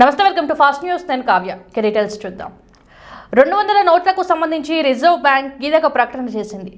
నమస్తే welcome to fast news. నేను Kavya. Details చూద్దాం. రెండు వందల నోట్లకు సంబంధించి రిజర్వ్ బ్యాంక్ కీలక ప్రకటన చేసింది.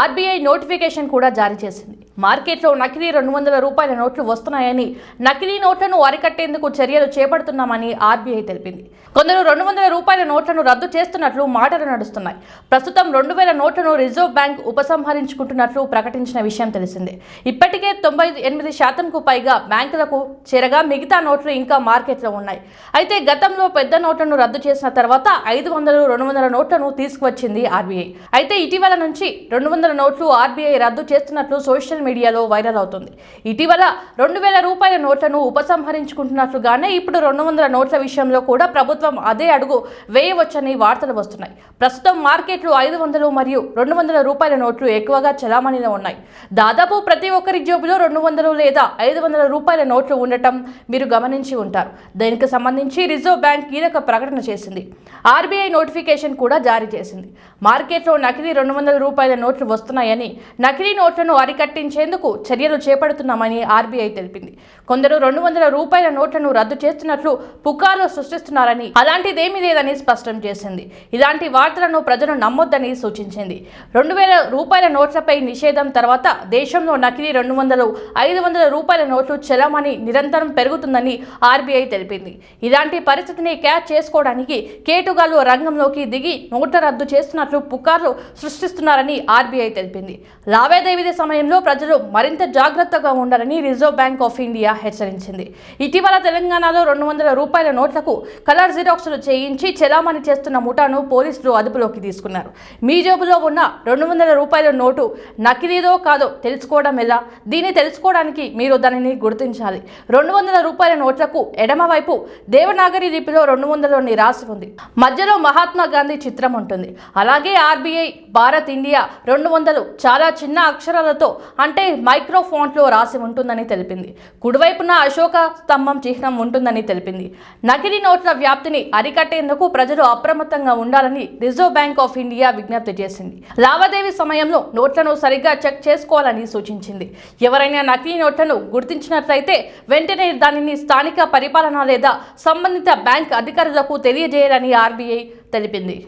ఆర్బీఐ నోటిఫికేషన్ కూడా జారీ చేసింది. మార్కెట్లో నకిలీ రెండు వందల రూపాయల నోట్లు వస్తున్నాయని నకిలీ నోట్లను అరికట్టేందుకు చర్యలు చేపడుతున్నామని ఆర్బీఐ తెలిపింది. కొందరు రెండు వందల రూపాయల నోట్లను రద్దు చేస్తున్నట్లు మాటలు నడుస్తున్నాయి. ప్రస్తుతం రెండు వేల నోట్లను రిజర్వ్ బ్యాంక్ ఉపసంహరించుకుంటున్నట్లు ప్రకటించిన విషయం తెలిసిందే. ఇప్పటికే తొంభై ఎనిమిది శాతంకు పైగా బ్యాంకులకు చేరగా మిగతా నోట్లు ఇంకా మార్కెట్లో ఉన్నాయి. అయితే గతంలో పెద్ద నోట్లను రద్దు చేసిన తర్వాత ఐదు వందలు రెండు వందల నోట్లను తీసుకువచ్చింది ఆర్బీఐ. అయితే ఇటీవల నుంచి రెండు వందల నోట్లు ఆర్బీఐ రద్దు చేస్తున్నట్లు సోషల్ మీడియాలో వైరల్ అవుతుంది. ఇటీవల రెండు వేల రూపాయల నోట్లను ఉపసంహరించుకుంటున్నట్లుగానే ఇప్పుడు రెండు వందల నోట్ల విషయంలో కూడా ప్రభుత్వం అదే అడుగు వేయవచ్చని వార్తలు వస్తున్నాయి. ప్రస్తుతం మార్కెట్లో ఐదు వందలు మరియు రెండు వందల రూపాయల నోట్లు ఎక్కువగా చలామణిలో ఉన్నాయి. దాదాపు ప్రతి ఒక్కరి జేబులో రెండు వందలు లేదా ఐదు వందల రూపాయల నోట్లు ఉండటం మీరు గమనించి ఉంటారు. దీనికి సంబంధించి రిజర్వ్ బ్యాంక్ కీలక ప్రకటన చేసింది. ఆర్బీఐ నోటిఫికేషన్ కూడా జారీ చేసింది. మార్కెట్లో నకిలీ రెండు వందల రూపాయల నోట్లు వస్తున్నాయని నకిలీ నోట్లను అరికట్టించి అరికట్టించేందుకు చర్యలు చేపడుతున్నామని ఆర్బీఐ తెలిపింది. కొందరు రెండు వందల రూపాయల నోట్లను రద్దు చేస్తున్నట్లు పుకార్లు సృష్టిస్తున్నారని అలాంటిదేమీ లేదని స్పష్టం చేసింది. ఇలాంటి వార్తలను ప్రజలు నమ్మొద్దని సూచించింది. రెండు వేల రూపాయల నోట్లపై నిషేధం తర్వాత దేశంలో నకిలీ రెండు వందలు ఐదు వందల రూపాయల నోట్లు చెలమని నిరంతరం పెరుగుతుందని ఆర్బీఐ తెలిపింది. ఇలాంటి పరిస్థితిని క్యాచ్ చేసుకోవడానికి కేటుగాలు రంగంలోకి దిగి నోట్ల రద్దు చేస్తున్నట్లు పుకార్లు సృష్టిస్తున్నారని ఆర్బీఐ తెలిపింది. లావాదేవీల సమయంలో ప్రజలు మరింత జాగ్రత్తగా ఉండాలని రిజర్వ్ బ్యాంక్ ఆఫ్ ఇండియా హెచ్చరించింది. ఇటీవల తెలంగాణలో రెండు వందల రూపాయల నోట్లకు కలర్ జిరాక్స్లు చేయించి చెలామణి చేస్తున్న ముఠాను పోలీసులు అదుపులోకి తీసుకున్నారు. మీ జేబులో ఉన్న రెండు వందల రూపాయల నోటు నకిలీదో కాదో తెలుసుకోవడం ఎలా? దీన్ని తెలుసుకోవడానికి మీరు దానిని గుర్తించాలి. రెండు వందల రూపాయల నోట్లకు ఎడమవైపు దేవనాగరి లిపిలో రెండు వందలని రాసి ఉంది. మధ్యలో మహాత్మా గాంధీ చిత్రం ఉంటుంది. అలాగే ఆర్బీఐ భారత్ ఇండియా రెండు వందలు చాలా చిన్న అక్షరాలతో అంటే మైక్రో ఫాంట్లో రాసి ఉంటుందని తెలిపింది. కుడివైపున అశోక స్తంభం చిహ్నం ఉంటుందని తెలిపింది. నకిలీ నోట్ల వ్యాప్తిని అరికట్టేందుకు ప్రజలు అప్రమత్తంగా ఉండాలని రిజర్వ్ బ్యాంక్ ఆఫ్ ఇండియా విజ్ఞప్తి చేసింది. లావాదేవీ సమయంలో నోట్లను సరిగ్గా చెక్ చేసుకోవాలని సూచించింది. ఎవరైనా నకిలీ నోట్లను గుర్తించినట్లయితే వెంటనే దానిని స్థానిక పరిపాలన లేదా సంబంధిత బ్యాంక్ అధికారులకు తెలియజేయాలని ఆర్బీఐ తెలిపింది.